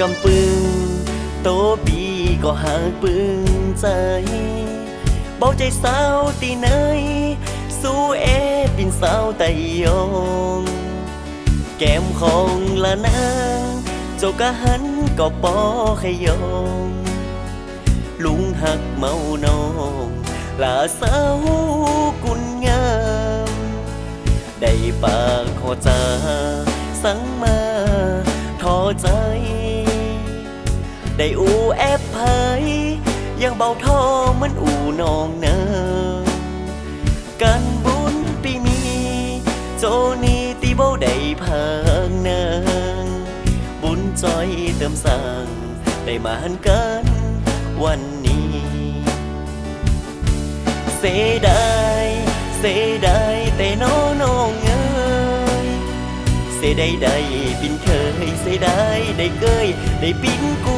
กำปึงโตปีก็หากปึงใจเบาใจสาวตีเนยสู้เอปินสาวไตยองแก้มของละนางเจ้ากะหันก็ปอขยองลุงหักเมาน้องลาสาวกุนงามได้ปากขอจาสั่งมาทอใจ ได้อูแอบเผยยังเบาทอเหมันอูนองเนิงการบุญปีนี้โจนี้ตีเบาได้เพิงเนิงบุญจอยเติมสั่งได้มาหันกันวันนี้ เสดายเสดายแต่น้องน้องเอยเสดายได้ปินเคยเสดายได้เกยได้ปินกู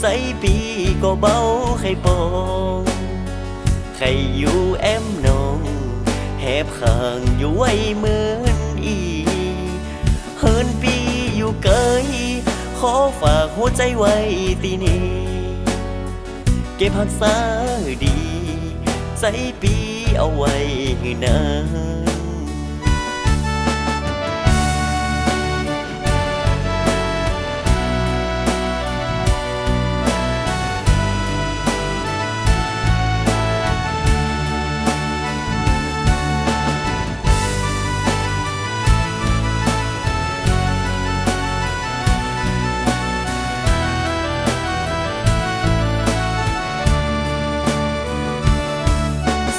ใจติเตเอ้ยใจติเตนะยำไหนนี้ใดก็ลาลาน้องสาวตัวดีปีก็เบาใครปองใครอยู่แอมนองแหบข้างอยู่ไว้เหมือนอีเฮินปีอยู่เกยขอฝากหัวใจไว้ตีนี้เก็บหักษาดีใจปีเอาไว้นา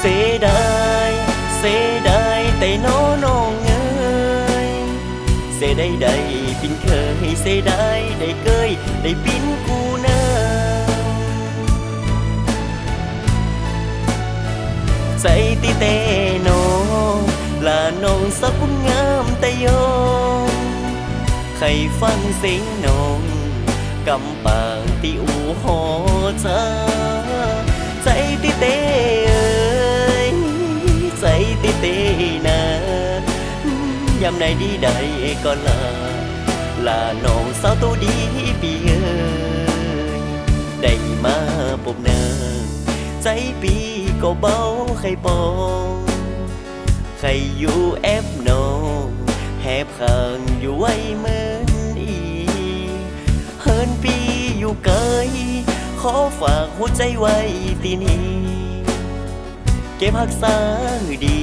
เสียดายเสียดายแต่น้องน้องเอ้ยเสียได้ได้ปินเคยเสียได้ได้เกยได้ปินกูเนอใจติเตโนลาน้องสักคุณงามแต่ยองใครฟังเสียงน้องกำปางติอูหอจาใจติเต ดีใดก็ลา ลาน้องสาวตัวดีปีเอ้ยได้มาปบเนินใจปีก็เบาใครปองใครอยู่แอบน้องแหบข้างอยู่ไว้เหมือนอีเฮินปีอยู่เกยขอฝากหัวใจไว้ที่นี่เก็บหักษาดี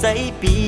ใจปี